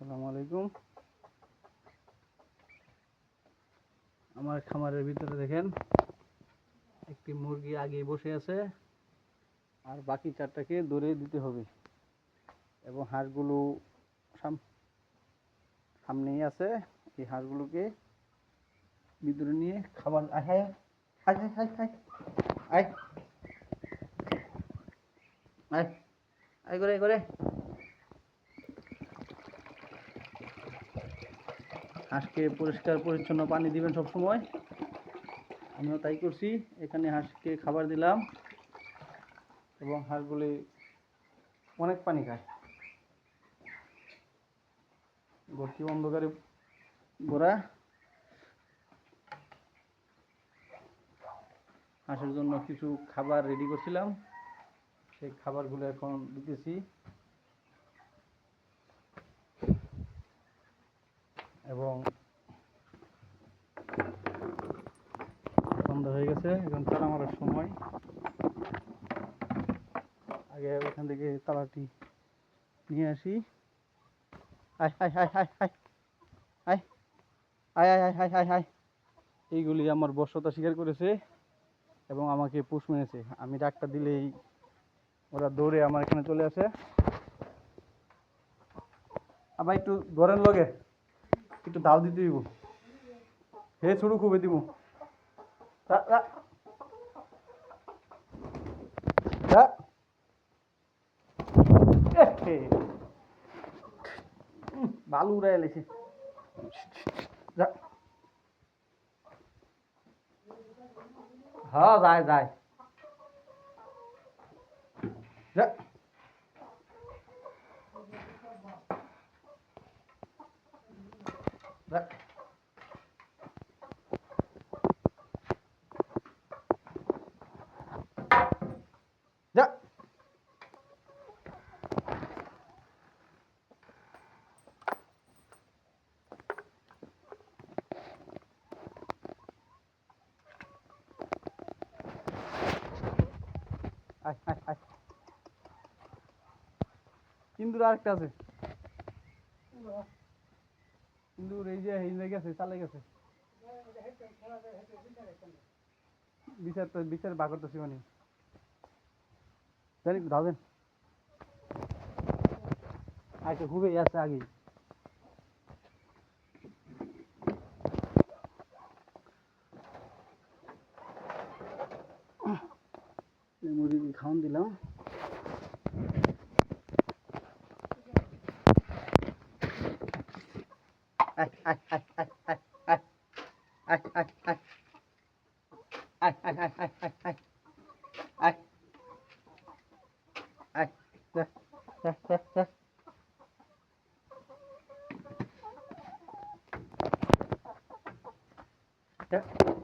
আসসালামু আলাইকুম আমার খামারের ভিতরে দেখেন একটি মুরগি আগে বসে আছে আর বাকি চারটাকে দৌড়ে দিতে হবে এবং হাঁসগুলো সাম- সামনেই আছে এই হাঁসগুলোকে ভিতরে নিয়ে খাবার আয় হায় হায় হায় হায় হায় আয় আয় আয় করে আয় করে হাঁসকে পরিষ্কার পরিচ্ছন্ন পানি দিবেন সব সময় আমিও তাই করছি। এখানে হাঁসকে খাবার দিলাম এবং হাঁসগুলি অনেক পানি খায়। ভর্তি অন্ধকারে গোড়া হাঁসের জন্য কিছু খাবার রেডি করছিলাম। সেই খাবারগুলো এখন দিতেছি এবং সন্ধ্যা হয়ে গেছে, এখন তালা মারার সময়। আগে ওখান থেকে তালাটি নিয়ে আসি। আয় হায় হায় আয় আয়। আয় এইগুলি আমার বর্ষতা স্বীকার করেছে এবং আমাকে পুষ মেরেছে। আমি ডাকটা দিলেই ওরা দৌড়ে আমার এখানে চলে আসে। আবার একটু ধরেন লগে, একটু দাও দিতে দিব হে ছোড়ু খুবই দিব đó đó. Đó. Balu đây là gì? Đó hả dài dài. Đó đó ইন্দুর আরেকটা আছে। ইন্দুর এই যে এই গেছে, চালে গেছে। বিচার তো বিচার বাগর তো সীমানি জানি ধাও দেন আচ্ছা খুবই আছে আগে। মুরগিকে খাওয়ান দিলাম Yeah.